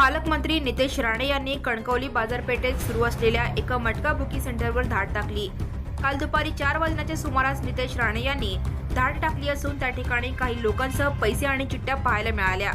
पालकमंत्री नितेश राणे यांनी कणकवली बाजारपेठेत सुरू असलेल्या एका मटका बुकी सेंटरवर धाड टाकली. काल दुपारी चार वाजण्याच्या सुमारास नितेश राणे यांनी धाड टाकली असून त्या ठिकाणी काही लोकांसह पैसे आणि चिठ्ठ्या पाहायला मिळाल्या.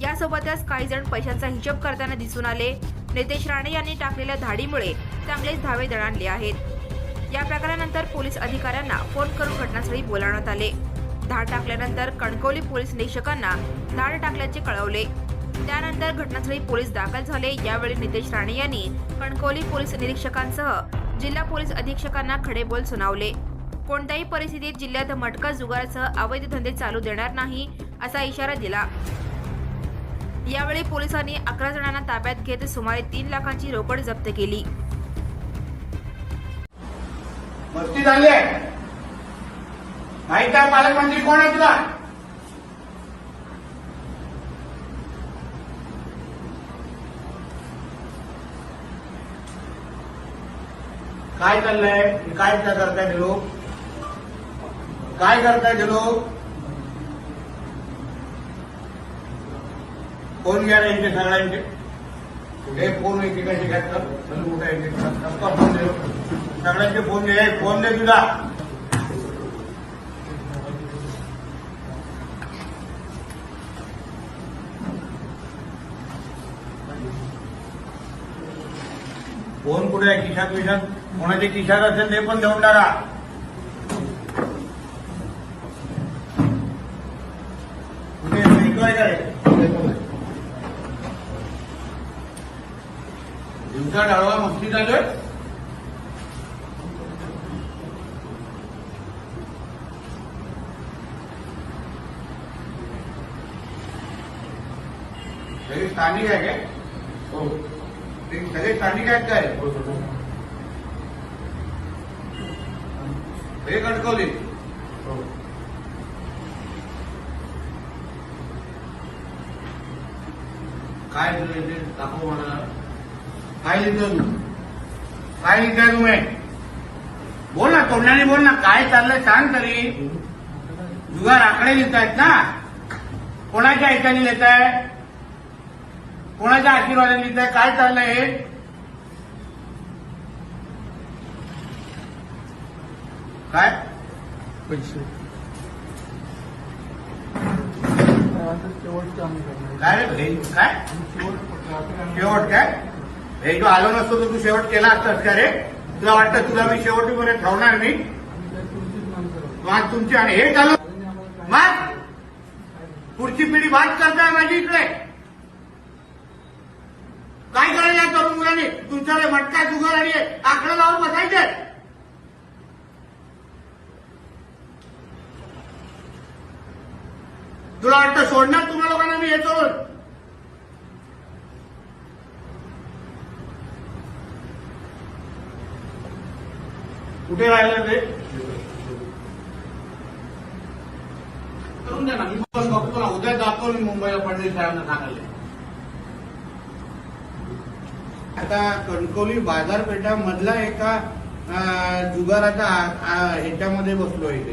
यासोबतच काही जण पैशांचा हिशोब करताना दिसून आले. नितेश राणे यांनी टाकलेल्या धाडीमुळे चांगलेच धावे दणाणले आहेत. या प्रकारानंतर पोलीस अधिकाऱ्यांना फोन करून घटनास्थळी बोलावण्यात आले. धाड टाकल्यानंतर कणकवली पोलीस निरीक्षकांना धाड टाकल्याचे कळवले. त्यानंतर घटनास्थळी पोलीस दाखल झाले. यावेळी नितेश राणे यांनी कणकवली पोलीस निरीक्षकांसह जिल्हा पोलीस अधीक्षकांना खडे बोल सुनावले. कोणत्याही परिस्थितीत जिल्ह्यात मटका जुगारासह अवैध धंदे चालू देणार नाही असा इशारा दिला. यावेळी पोलिसांनी अकरा जणांना ताब्यात घेत सुमारे तीन लाखांची रोकड जप्त केली. मस्ती झाली आहे. माहीत आहे पालकमंत्री कोण आहे तुला? काय चाललंय? हे काय त्या करताय ते लोक? काय करताय ते फ़ोन घ्या रे यांचे सगळ्यांचे. हे फ़ोन एकेकाचे घ्यायचं फ़ोन दे सगळ्यांचे फ़ोन दे. फ़ोन दे तुझा. फ़ोन कुठे आहे? खिशात विशात कोणाचे खिशात असेल ते पण देऊन टाका. कुठे काय दिवसा डाळवा मस्ती आहे? सगळे स्थानिक आहे काय? हो. ते सगळे स्थानिक आहेत काय? हे कणकवली. काय तुला इथे दाखव मला. काय लिहितो तू. काय लिहिताय तुम्ही. बोल ना तोंडाने बोल ना काय चाललंय सांग तरी. जुगार आकडे लिहितायत ना. कोणाच्या ऐकाने लिहित आहे कोणाच्या आशीर्वादाने लिहित आहे काय चाललंय काय? पैसे. काय रे भाई? काय? शेवट काय? हे तू आलो नसतो तर तू शेवट केला असतास का रे? तुला वाटतं तुला मी शेवटीपर्यंत ठेवणार नाही? मग तुमची आणि हे चालू मग पुढची पिढी बात करताय माझी इकडे. काय करायचं या तरुण मुलांनी? तुमच्याकडे मटका जुगार आणि आकडे लावून बसायचे तुला वाटतं सोडणार तुम्हा लोकांना मी सोडून कुठे राहिलं ते? करून द्या ना. मी पण बघतो ना उद्या जातो मी मुंबईला फडणवीस साहेबांना सांगायला. आता कणकवली बाजारपेठा मधला एका अं, जुगाराच्या ह्याच्यामध्ये बसलो इथे.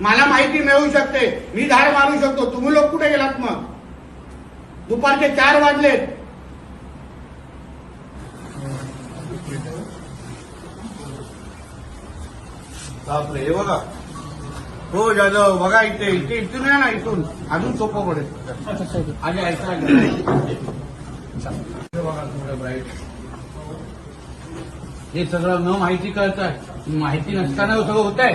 मला माहिती मिळू शकते. मी धाड मारू शकतो. तुम्ही लोक कुठे गेलात मग? दुपारचे चार वाजलेत. बापरे हे बघा. हो जाधव बघा इथे इथे इथून या ना इथून. अजून सोपं पडेल आणि ऐसा बघा थोडं ब्राईट हे सगळं न माहिती कळत माहिती नसताना सगळं होत आहे